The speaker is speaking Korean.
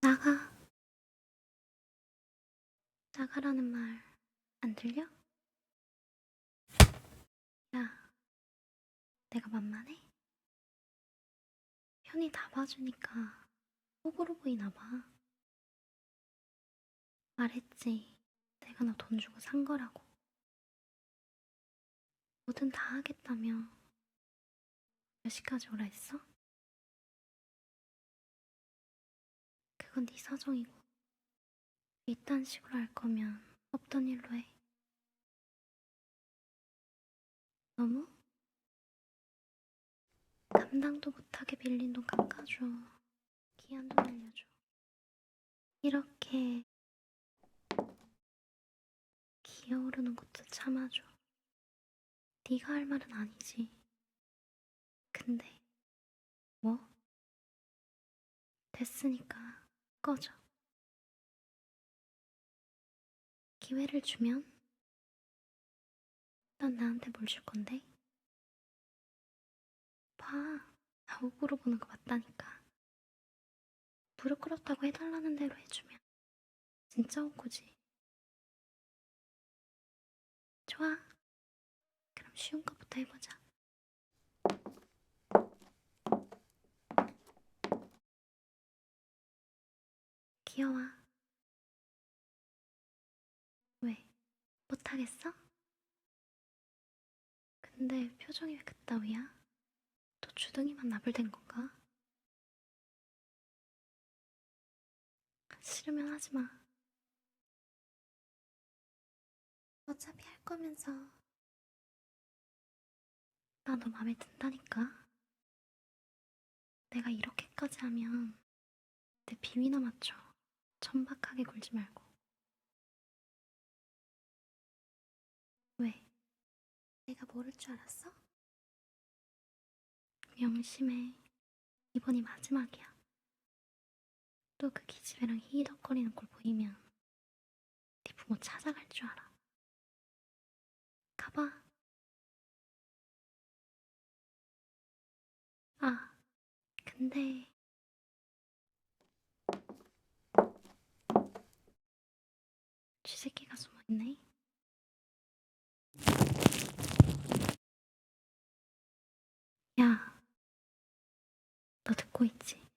나가. 나가라는 말 안 들려? 야, 내가 만만해? 편히 다 봐주니까 호구로 보이나 봐. 말했지. 내가 너 돈 주고 산 거라고. 뭐든 다 하겠다며. 몇 시까지 오라 했어? 그건 네 사정이고. 이딴 식으로 할 거면 없던 일로 해. 너무? 감당도 못하게 빌린 돈 깎아줘. 기한 돈 알려줘. 이렇게 기어오르는 것도 참아줘. 네가 할 말은 아니지. 근데 뭐? 됐으니까 꺼져. 기회를 주면 넌 나한테 뭘 줄 건데? 봐. 호구로 보는 거 맞다니까. 꿇었다고 해달라는 대로 해주면 진짜 호구지. 좋아. 그럼 쉬운 거부터 해보자. 귀여워. 왜? 못하겠어? 근데 표정이 왜 그따위야? 또 주둥이만 나불댄 건가? 싫으면 하지 마. 어차피 할 거면서. 나너 맘에 든다니까. 내가 이렇게까지 하면 내 비위나 맞춰. 천박하게 굴지 말고. 왜? 내가 모를 줄 알았어? 명심해. 이번이 마지막이야. 또 그 기집애랑 히덕거리는 꼴 보이면 네 부모 찾아갈 줄 알아. 가봐. 아, 근데 쥐새끼가 숨어있네. 야, 너 듣고 있지?